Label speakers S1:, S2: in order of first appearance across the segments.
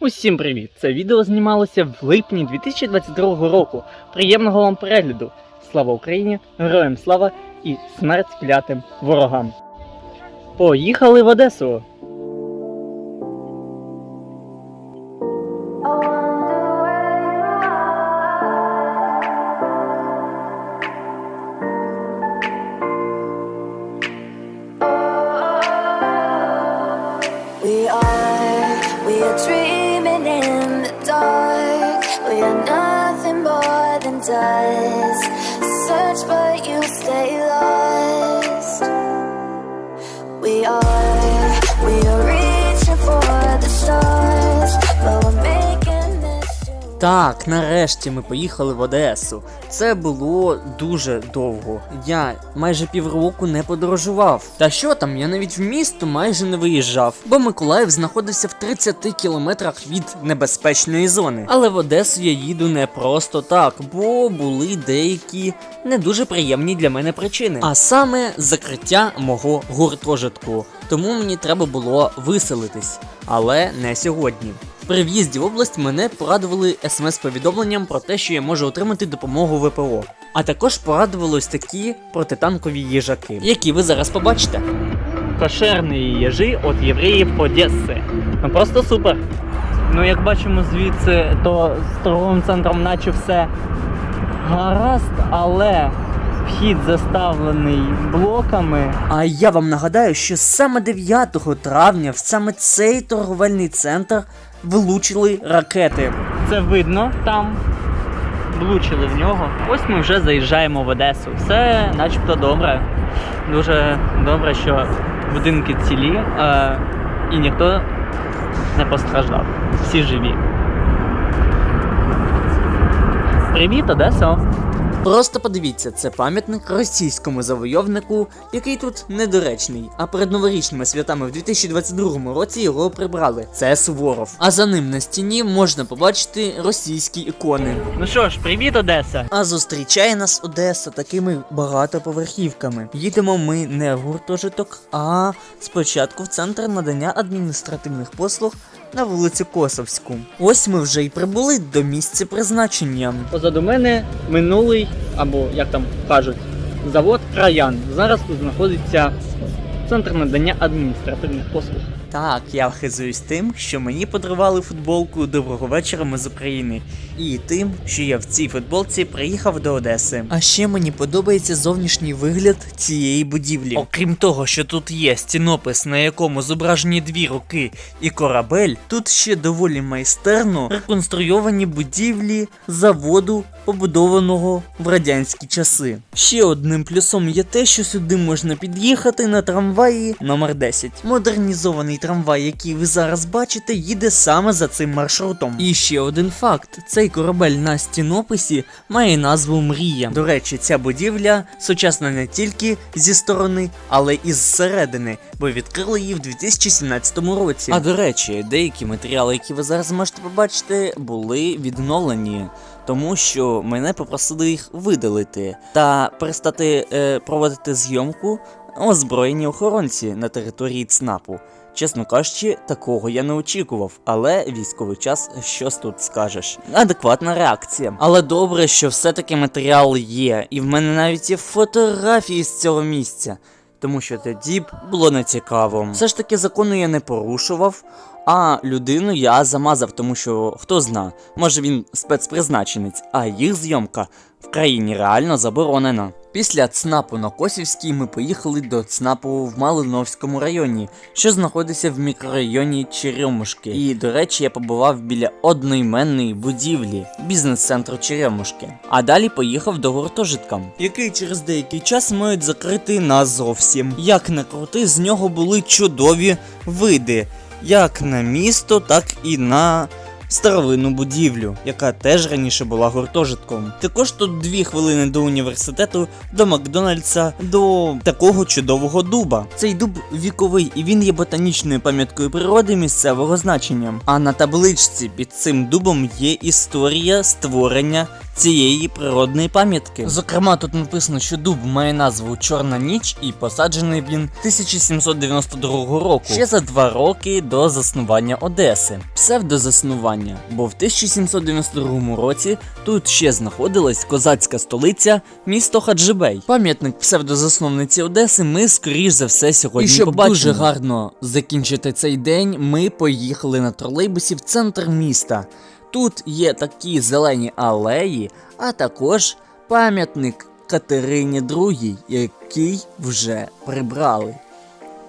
S1: Усім привіт! Це відео знімалося в липні 2022 року. Приємного вам перегляду! Слава Україні! Героям слава і смерть клятим ворогам! Поїхали в Одесу!
S2: sky.
S3: Так, нарешті ми поїхали в Одесу. Це було дуже довго. Я майже півроку не подорожував. Та що там, я навіть в місто майже не виїжджав, бо Миколаїв знаходився в 30 кілометрах від небезпечної зони. Але в Одесу я їду не просто так, бо були деякі не дуже приємні для мене причини. А саме закриття мого гуртожитку. Тому мені треба було виселитись, але не сьогодні. При в'їзді в область мене порадували смс-повідомленням про те, що я можу отримати допомогу ВПО. А також порадували ось такі протитанкові їжаки, які ви зараз побачите.
S1: Кошерні їжі від євреїв Одеси. Ну просто супер! Ну, як бачимо звідси, то з торговим центром наче все гаразд, але вхід заставлений блоками.
S3: А я вам нагадаю, що саме 9 травня в саме цей торговельний центр влучили ракети.
S1: Це видно там. Влучили в нього. Ось ми вже заїжджаємо в Одесу. Все начебто добре. Дуже добре, що будинки цілі е, і ніхто не постраждав. Всі живі. Привіт, Одесо!
S3: Просто подивіться, це пам'ятник російському завойовнику, який тут недоречний. А перед новорічними святами в 2022 році його прибрали. Це Суворов. А за ним на стіні можна побачити російські ікони.
S1: Ну що ж, привіт, Одеса!
S3: А зустрічає нас Одеса такими багатоповерхівками. Їдемо ми не в гуртожиток, а спочатку в центр надання адміністративних послуг на вулицю Косовську. Ось ми вже й прибули до місця призначення.
S1: Позаду мене минулий, або як там кажуть, завод Краян. Зараз тут знаходиться центр надання адміністративних послуг.
S3: Так, я хизуюсь тим, що мені подарували футболку Доброго вечора ми з України, і тим, що я в цій футболці приїхав до Одеси. А ще мені подобається зовнішній вигляд цієї будівлі. Окрім того, що тут є стінопис, на якому зображені дві руки і корабель, тут ще доволі майстерно реконструйовані будівлі заводу, побудованого в радянські часи. Ще одним плюсом є те, що сюди можна під'їхати на трамваї номер 10. Модернізований трамвай, який ви зараз бачите, їде саме за цим маршрутом. І ще один факт: цей корабель на стінописі має назву Мрія. До речі, ця будівля сучасна не тільки зі сторони, але і зсередини, бо відкрили її в 2017 році. А до речі, деякі матеріали, які ви зараз можете побачити, були відновлені. Тому що мене попросили їх видалити та перестати е, проводити зйомку озброєні охоронці на території ЦНАПу. Чесно кажучи, такого я не очікував, але військовий час, щось тут скажеш. Адекватна реакція. Але добре, що все-таки матеріал є, і в мене навіть є фотографії з цього місця. Тому що тоді б було нецікаво. Все ж таки закону я не порушував, а людину я замазав, тому що хто зна, може він спецпризначенець, а їх зйомка в країні реально заборонена. Після ЦНАПу на Косівській ми поїхали до ЦНАПу в Малиновському районі, що знаходиться в мікрорайоні Черемушки. І, до речі, я побував біля одноіменної будівлі бізнес-центру Черемушки. А далі поїхав до гуртожитка, який через деякий час мають закрити назовсім. Як не крути, з нього були чудові види, як на місто, так і на старовинну будівлю, яка теж раніше була гуртожитком. Також тут дві хвилини до університету, до Макдональдса, до такого чудового дуба. Цей дуб віковий і він є ботанічною пам'яткою природи місцевого значення. А на табличці під цим дубом є історія створення цієї природної пам'ятки. Зокрема, тут написано, що дуб має назву Чорна ніч і посаджений він 1792 року, ще за два роки до заснування Одеси. Псевдозаснування, бо в 1792 році тут ще знаходилась козацька столиця місто Хаджибей. Пам'ятник псевдозасновниці Одеси ми скоріш за все сьогодні
S1: І щоб
S3: побачимо.
S1: дуже
S3: гарно закінчити цей день, ми поїхали на тролейбусі в центр міста. Тут є такі зелені алеї, а також пам'ятник Катерині II, який вже прибрали.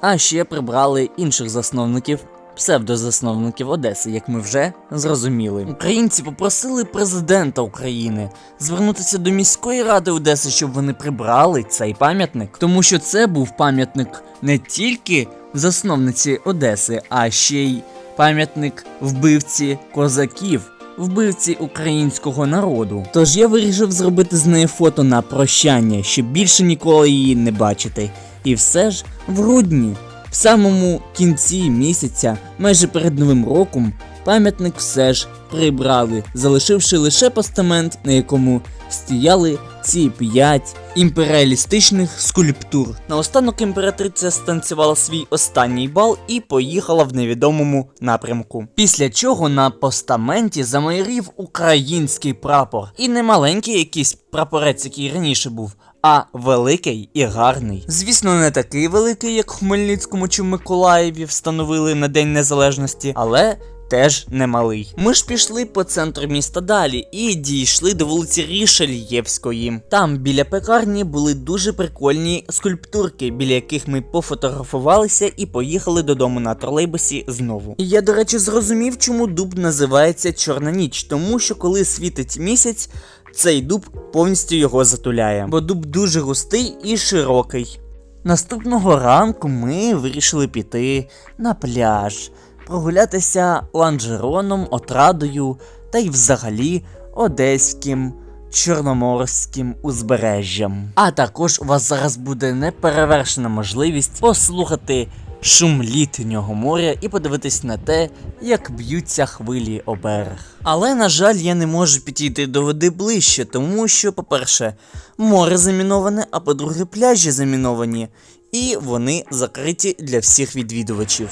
S3: А ще прибрали інших засновників, псевдозасновників Одеси, як ми вже зрозуміли. Українці попросили президента України звернутися до міської ради Одеси, щоб вони прибрали цей пам'ятник, тому що це був пам'ятник не тільки засновниці Одеси, а ще й пам'ятник вбивці козаків. Вбивці українського народу. Тож я вирішив зробити з нею фото на прощання, щоб більше ніколи її не бачити. І все ж в грудні, в самому кінці місяця, майже перед новим роком, пам'ятник все ж прибрали, залишивши лише постамент, на якому стояли ці п'ять імперіалістичних скульптур. Наостанок імператриця станцювала свій останній бал і поїхала в невідомому напрямку. Після чого на постаменті замайорів український прапор. І не маленький якийсь прапорець, який раніше був. А великий і гарний. Звісно, не такий великий, як в Хмельницькому чи Миколаєві встановили на День Незалежності, але теж немалий. Ми ж пішли по центру міста далі і дійшли до вулиці Рішельєвської. Там біля пекарні були дуже прикольні скульптурки, біля яких ми пофотографувалися і поїхали додому на тролейбусі знову. І я, до речі, зрозумів, чому дуб називається Чорна ніч, тому що коли світить місяць, цей дуб повністю його затуляє, бо дуб дуже густий і широкий. Наступного ранку ми вирішили піти на пляж, прогулятися ланжероном, отрадою та й взагалі одеським. Чорноморським узбережжям. А також у вас зараз буде неперевершена можливість послухати шум літнього моря і подивитись на те, як б'ються хвилі о берег. Але, на жаль, я не можу підійти до води ближче, тому що, по-перше, море заміноване, а по-друге, пляжі заміновані, і вони закриті для всіх відвідувачів.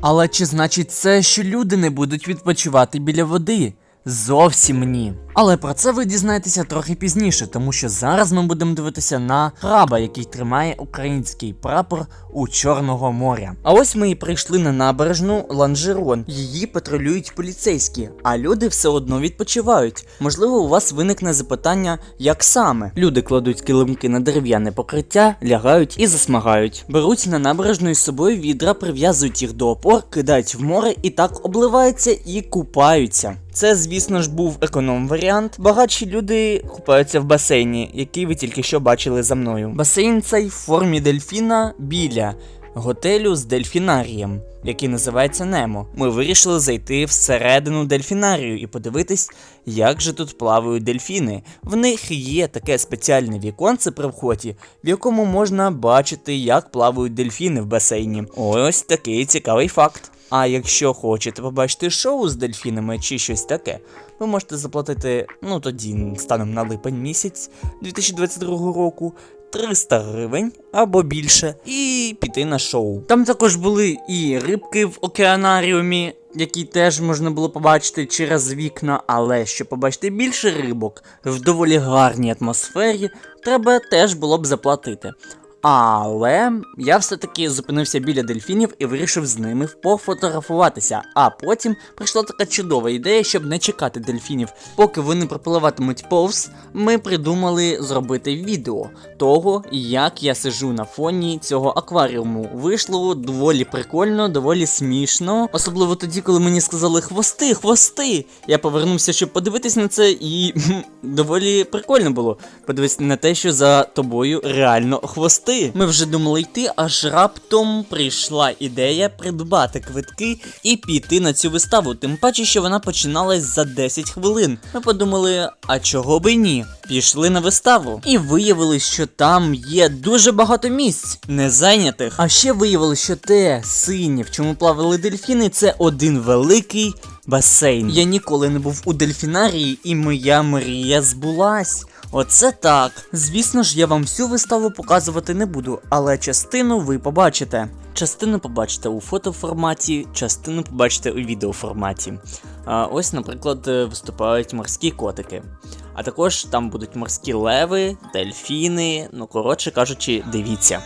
S3: Але чи значить це, що люди не будуть відпочивати біля води? Зовсім ні. Але про це ви дізнаєтеся трохи пізніше, тому що зараз ми будемо дивитися на краба, який тримає український прапор у Чорного моря. А ось ми і прийшли на набережну Ланжерон. Її патрулюють поліцейські, а люди все одно відпочивають. Можливо, у вас виникне запитання, як саме. Люди кладуть килимки на дерев'яне покриття, лягають і засмагають. Беруть на набережну із собою відра, прив'язують їх до опор, кидають в море і так обливаються і купаються. Це, звісно ж, був економ варіант. Багатші люди купаються в басейні, який ви тільки що бачили за мною. Басейн цей в формі дельфіна біля готелю з дельфінарієм, який називається Немо. Ми вирішили зайти всередину дельфінарію і подивитись, як же тут плавають дельфіни. В них є таке спеціальне віконце при вході, в якому можна бачити, як плавають дельфіни в басейні. Ось такий цікавий факт. А якщо хочете побачити шоу з дельфінами чи щось таке, ви можете заплатити, ну тоді станом на липень місяць 2022 року. 300 гривень або більше, і піти на шоу. Там також були і рибки в океанаріумі, які теж можна було побачити через вікна, але щоб побачити більше рибок в доволі гарній атмосфері, треба теж було б заплатити. Але я все-таки зупинився біля дельфінів і вирішив з ними пофотографуватися. А потім прийшла така чудова ідея, щоб не чекати дельфінів, поки вони пропливатимуть повз. Ми придумали зробити відео того, як я сижу на фоні цього акваріуму. Вийшло доволі прикольно, доволі смішно. Особливо тоді, коли мені сказали хвости, хвости. Я повернувся, щоб подивитись на це, і доволі прикольно було подивитися на те, що за тобою реально хвости. Ми вже думали йти, аж раптом прийшла ідея придбати квитки і піти на цю виставу. Тим паче, що вона починалась за 10 хвилин. Ми подумали, а чого би ні? Пішли на виставу. І виявилось, що там є дуже багато місць незайнятих. А ще виявилось, що те синє, в чому плавали дельфіни, це один великий басейн. Я ніколи не був у дельфінарії, і моя мрія збулась. Оце так. Звісно ж, я вам всю виставу показувати не буду, але частину ви побачите. Частину побачите у фотоформаті, частину побачите у відеоформаті. А, ось, наприклад, е, виступають морські котики. А також там будуть морські леви, дельфіни. Ну, коротше кажучи, дивіться.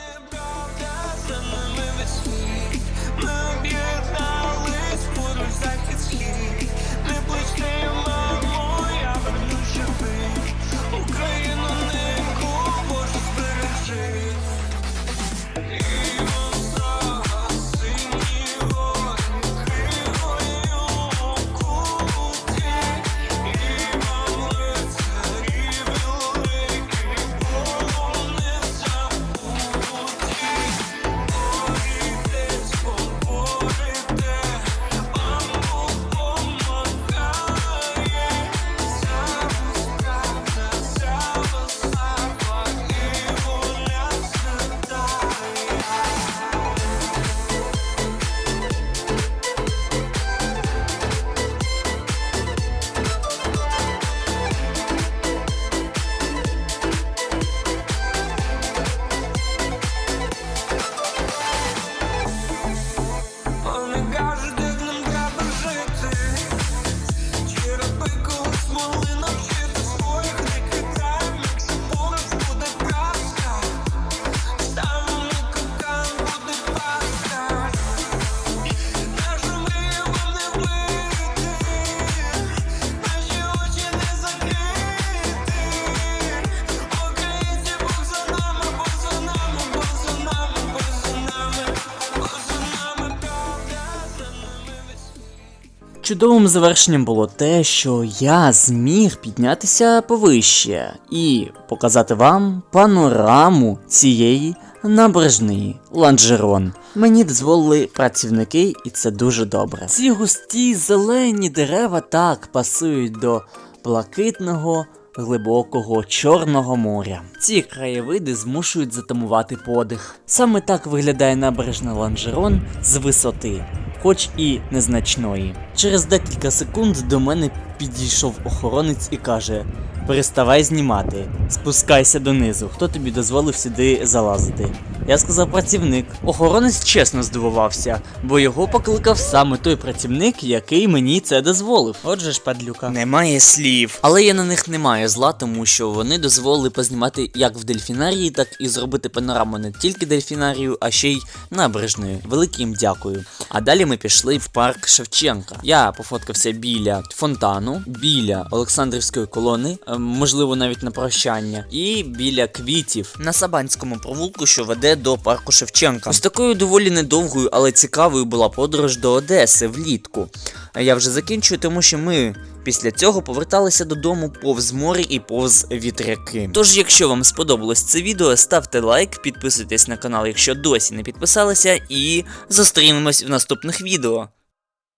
S3: Чудовим завершенням було те, що я зміг піднятися повище і показати вам панораму цієї набережної Ланжерон. Мені дозволили працівники, і це дуже добре. Ці густі зелені дерева так пасують до блакитного. Глибокого Чорного моря. Ці краєвиди змушують затамувати подих. Саме так виглядає набережна Ланжерон з висоти, хоч і незначної. Через декілька секунд до мене підійшов охоронець і каже: Переставай знімати, спускайся донизу. Хто тобі дозволив сюди залазити? Я сказав працівник. Охоронець чесно здивувався, бо його покликав саме той працівник, який мені це дозволив. Отже ж, падлюка. Немає слів. Але я на них не маю зла, тому що вони дозволили познімати як в дельфінарії, так і зробити панораму не тільки дельфінарію, а ще й набережною. Велике їм дякую. А далі ми пішли в парк Шевченка. Я пофоткався біля фонтану, біля Олександрівської колони, е, можливо, навіть на прощання, і біля квітів на Сабанському провулку, що веде до парку Шевченка. Ось такою доволі недовгою, але цікавою була подорож до Одеси влітку. А я вже закінчую, тому що ми після цього поверталися додому повз море і повз вітряки. Тож, якщо вам сподобалось це відео, ставте лайк, підписуйтесь на канал, якщо досі не підписалися, і зустрінемось в наступних відео.